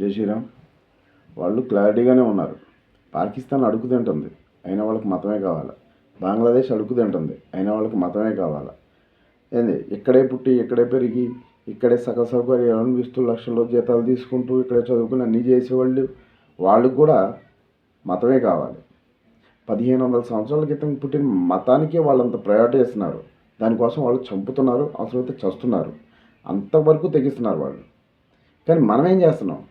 జై శ్రీరామ్ వాళ్ళు క్లారిటీగానే ఉన్నారు. పాకిస్తాన్ అడుగు తింటుంది. అయినా వాళ్ళకి మతమే కావాలి? బంగ్లాదేశ్ అడుగు తింటుంది. అయినా వాళ్ళకి మతమే కావాలి? ఏంది? ఇక్కడే పుట్టి ఇక్కడే పెరిగి ఇక్కడే సకల సౌకర్యాలు అనిపిస్తూ లక్షల్లో జీతాలు తీసుకుంటూ ఇక్కడే చదువుకుని అన్నీ చేసేవాళ్ళు వాళ్ళకు కూడా మతమే కావాలి. పదిహేను వందల సంవత్సరాల క్రితం పుట్టిన మతానికే వాళ్ళంత ప్రయారిటీ ఇస్తున్నారు దానికోసం వాళ్ళు చంపుతున్నారు అవసరమైతే చస్తున్నారు. అంతవరకు తెగిస్తున్నారు వాళ్ళు. కానీ మనం ఏం చేస్తున్నాం?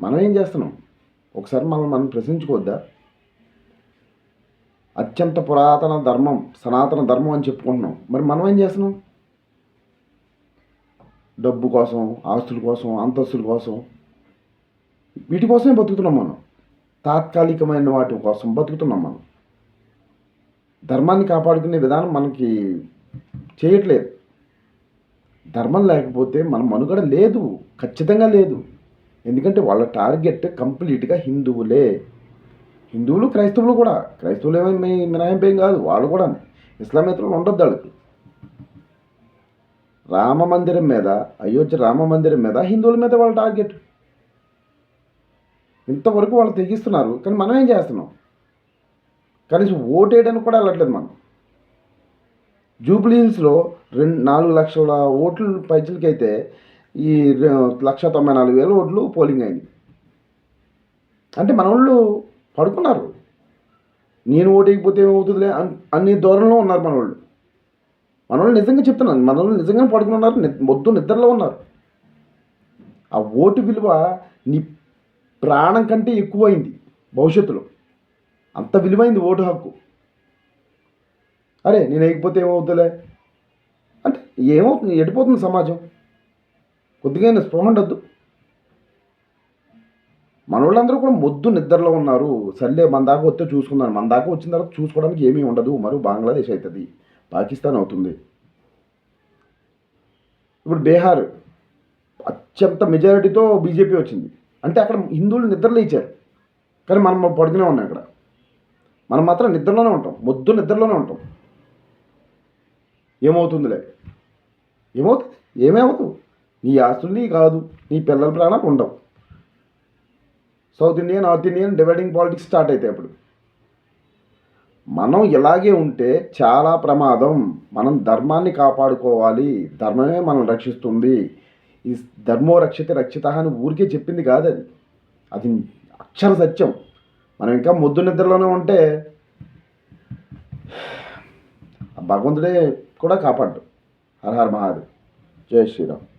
మనం ఏం చేస్తున్నాం? ఒకసారి మనం మనం ప్రశ్నించుకోవద్దా? అత్యంత పురాతన ధర్మం సనాతన ధర్మం అని చెప్పుకుంటున్నాం. మరి మనం ఏం చేస్తున్నాం? డబ్బు కోసం ఆస్తుల కోసం అంతస్తుల కోసం వీటి కోసమే బతుకుతున్నాం మనం. తాత్కాలికమైన వాటి కోసం బతుకుతున్నాం మనం. ధర్మాన్ని కాపాడుకునే విధానం మనకి చేయట్లేదు. ధర్మం లేకపోతే మన మనుగడ లేదు ఖచ్చితంగా లేదు. ఎందుకంటే వాళ్ళ టార్గెట్ కంప్లీట్గా హిందువులే. హిందువులు క్రైస్తవులు కూడా. క్రైస్తవులు ఏమీ మినాయింపేం కాదు వాళ్ళు కూడా ఇస్లామేతరులు ఉండొద్దు వాళ్ళకి. రామ మందిరం మీద అయోధ్య రామ మందిరం మీద హిందువుల మీద వాళ్ళ టార్గెట్. ఇంతవరకు వాళ్ళు తెగిస్తున్నారు కానీ మనం ఏం చేస్తున్నాం? కనీసం ఓటేయడానికి కూడా వెళ్ళట్లేదు మనం. జూబ్లీ రెండు నాలుగు లక్షల ఓట్లు పైచలకైతే ఈ లక్ష తొంభై నాలుగు వేల ఓట్లు పోలింగ్ అయింది. అంటే మన వాళ్ళు పడుకున్నారు. నేను ఓటేయకపోతే ఏమవుతుందిలే అన్ని దూరంలో ఉన్నారు మన వాళ్ళు. మన వాళ్ళు నిజంగా చెప్తున్నాను మన వాళ్ళు నిజంగానే పడుకుని ఉన్నారు మొత్తం నిద్రలో ఉన్నారు. ఆ ఓటు విలువ నీ ప్రాణం కంటే ఎక్కువైంది భవిష్యత్తులో. అంత విలువైంది ఓటు హక్కు. అరే నేను వేయకపోతే ఏమవుతుందిలే అంటే ఏమవుతుంది ఎడిపోతుంది సమాజం? కొద్దిగా స్పృహ ఉండద్దు. మన వాళ్ళందరూ కూడా మొద్దు నిద్రలో ఉన్నారు. సర్లే మన దాకా వస్తే చూసుకుందాం. మన దాకా వచ్చిన తర్వాత చూసుకోవడానికి ఏమీ ఉండదు. మరి బంగ్లాదేశ్ అవుతుంది పాకిస్తాన్ అవుతుంది. ఇప్పుడు బీహార్ అత్యంత మెజారిటీతో బీజేపీ వచ్చింది. అంటే అక్కడ హిందువులు నిద్రలో ఇచ్చారు కానీ మనం పడుకునే ఉన్నాం ఇక్కడ. మనం మాత్రం నిద్రలోనే ఉంటాం. మొద్దు నిద్రలోనే ఉంటాం. ఏమవుతుందిలే? ఏమవుతుంది ఏమవుతుంది నీ ఆస్తుల్ని కాదు నీ పిల్లల ప్రాణాలు ఉండవు. South Indian North Indian dividing politics start అవుతాయి అప్పుడు. మనం ఇలాగే ఉంటే చాలా ప్రమాదం. మనం ధర్మాన్ని కాపాడుకోవాలి. ధర్మమే మనం రక్షిస్తుంది. ఈ ధర్మో రక్షిత రక్షిత అని ఊరికే చెప్పింది కాదు అది. అది అక్షర సత్యం. మనం ఇంకా ముద్దు నిద్రలోనే ఉంటే భగవంతుడే కూడా కాపాడు. హర హర మహాదేవ్. జై శ్రీరామ్.